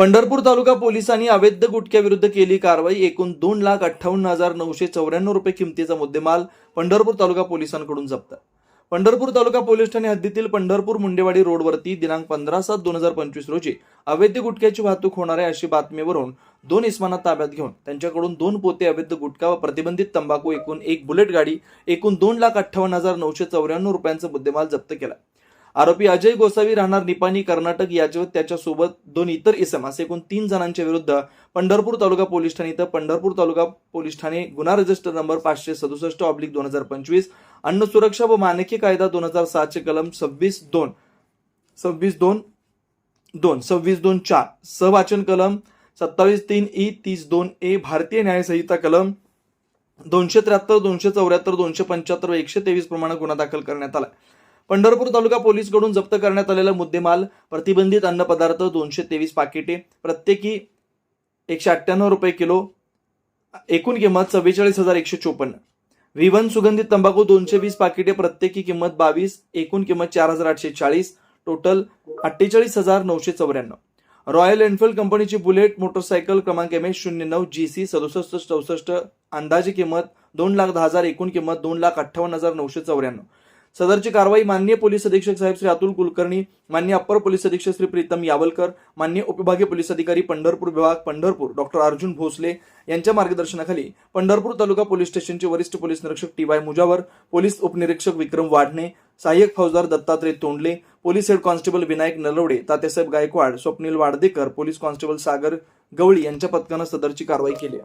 पंढरपूर तालुका पोलिसांनी अवैध गुटख्याविरुद्ध केली कारवाई. एकूण दोन लाख अठ्ठावन्न हजार नऊशे चौऱ्याण्णव रुपये किमतीचा मुद्देमाल पंढरपूर तालुका पोलिसांकडून जप्त. पंढरपूर तालुका पोलीस ठाणे हद्दीतील पंढरपूर मुंडेवाडी रोडवरती दिनांक पंधरा सात दोन हजार पंचवीस रोजी अवैध गुटख्याची वाहतूक होणार आहे अशी बातमीवरून दोन इस्माना ताब्यात घेऊन त्यांच्याकडून दोन पोते अवैध गुटखा व प्रतिबंधित तंबाखू एकूण एक बुलेट गाडी एकूण दोन लाख अठ्ठावन्न हजार नऊशे चौऱ्याण्णव रुपयांचा मुद्देमाल जप्त केला. आरोपी अजय गोसावी राहणार निपाणी कर्नाटक याच्यावर त्याच्यासोबत दोन इतर इसम असे एकूण तीन जणांच्या विरुद्ध पंढरपूर तालुका पोलीस ठाणे इथं पंढरपूर तालुका पोलीस ठाणे गुन्हा रजिस्टर नंबर पाचशे सदुसष्ट ऑब्लिक दोन हजार पंचवीस अन्न सुरक्षा व मानकी कायदा दोन हजार सातशे कलम सव्वीस दोन सव्वीस दोन दोन सव्वीस दोन चार सहवाचन कलम सत्तावीस तीन ई तीस दोन ए भारतीय न्यायसंहिता कलम दोनशे त्र्याहत्तर दोनशे चौऱ्याहत्तर दोनशे पंच्याहत्तर व एकशे तेवीस प्रमाणे गुन्हा दाखल करण्यात आला. पंढरपूर तालुका पोलीसकडून जप्त करण्यात आलेला मुद्देमाल प्रतिबंधित अन्नपदार्थ दोनशे तेवीस पाकिटे प्रत्येकी एकशे अठ्ठ्याण्णव रुपये किलो एकूण किंमत चव्वेचाळीस हजार एकशे चोपन्न. व्ही वन सुगंधित तंबाखू दोनशे वीस पाकिटे प्रत्येकी किंमत बावीस एकूण किंमत चार हजार आठशे चाळीस टोटल अठ्ठेचाळीस हजार नऊशे चौऱ्याण्णव. रॉयल एनफिल्ड कंपनीची बुलेट मोटरसायकल क्रमांक एम एस शून्य नऊ जी सी सदुसष्ट चौसष्ट अंदाजे किंमत दोन लाख दहा हजार एकूण किंमत दोन लाख अठ्ठावन्न हजार नऊशे चौऱ्याण्णव. सदरची कारवाई मान्य पोलीस अधीक्षक साहेब श्री अतुल कुलकर्णी मान्य अप्पर पोलीस अधीक्षक श्री प्रीतम यावलकर मान्य उपविभागीय पोलीस अधिकारी पंढरपूर विभाग पंढरपूर डॉक्टर अर्जुन भोसले यांच्या मार्गदर्शनाखाली पंढरपूर तालुका पोलीस स्टेशनचे वरिष्ठ पोलीस निरीक्षक टी वाय मुजावर पोलीस उपनिरीक्षक विक्रम वाढणे सहाय्यक फौजदार Dattatray Tondale police head constable Vinayak Nalawade Tatyasaheb Gaikwad Swapnil Wadadekar police constable Sagar Gawali यांच्या पथकानं सदरची कारवाई केली